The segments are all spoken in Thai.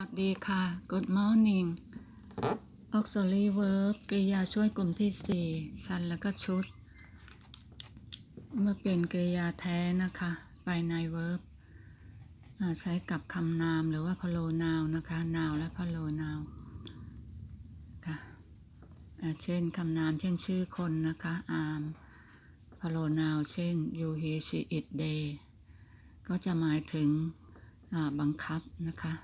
สวัสดีค่ะ Good morning auxiliary verb กริยาช่วยกลุ่มที่ 4 ชั้นแล้วก็ชุด เมื่อเป็นกริยาแท้นะคะ ไปใน verb ใช้กับคำนามหรือว่า pronoun นะคะ noun และ pronoun ค่ะเช่นคำนามเช่นชื่อคนนะคะ arm pronoun เช่น you he she it they ก็จะหมายถึงบังคับนะคะ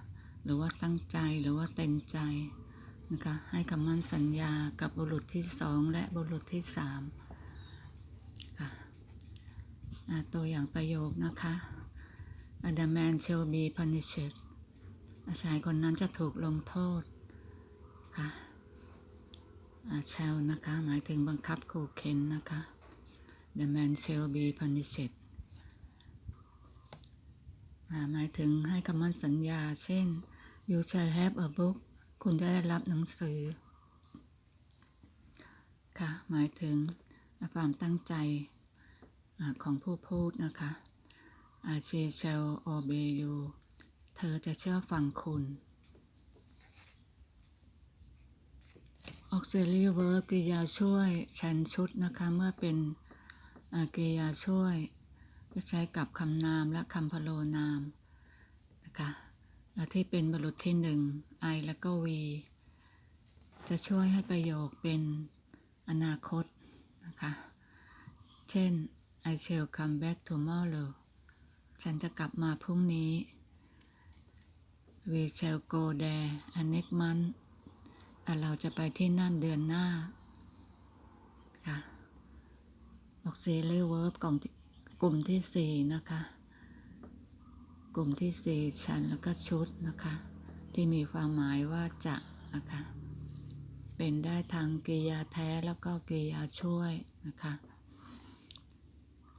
หรือว่าตั้งใจหรือว่าเต็มใจนะคะให้คำมั่นสัญญากับบุรุษที่สองและบุรุษที่สามค่ะตัวอย่างประโยคนะคะ The man shall be punished อาชายคนนั้นจะถูกลงโทษค่ะอ่า shall นะคะ หมายถึงบังคับขู่เข็นนะคะ The man shall be punished หมายถึงให้คำมั่นสัญญาเช่น you shall have a book คุณจะได้รับหนังสือ ค่ะ หมายถึงความตั้งใจของผู้พูดนะคะ she shall obey you เธอจะเชื่อฟังคุณ auxiliary verb กริยาช่วยฉันชุดนะคะ เมื่อเป็นกริยาช่วย จะใช้กับคำนามและคำพโลนามนะคะ ที่เป็นบุรุษที่หนึ่ง I และก็ V จะช่วยให้ประโยคเป็นอนาคตนะคะ เช่น I shall come back tomorrow ฉันจะกลับมาพรุ่งนี้ We shall go there next month เราจะไปที่นั่นเดือนหน้า ค่ะ auxiliary verb กล่องกลุ่มที่สี่นะคะ กลุ่มที่สี่ชั้นแล้วก็ชุดนะคะ ที่มีความหมายว่าจะนะคะเป็นได้ทางกริยาแท้แล้วก็กริยาช่วยนะคะ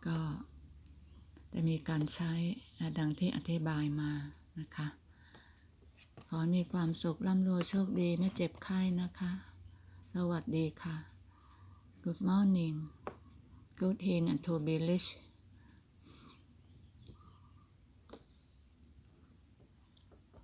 ก็จะมีการใช้ดังที่อธิบายมานะคะ ขอมีความสุขร่ำรวยโชคดีไม่เจ็บไข้นะคะ สวัสดีค่ะ Good morning Good evening and to be rich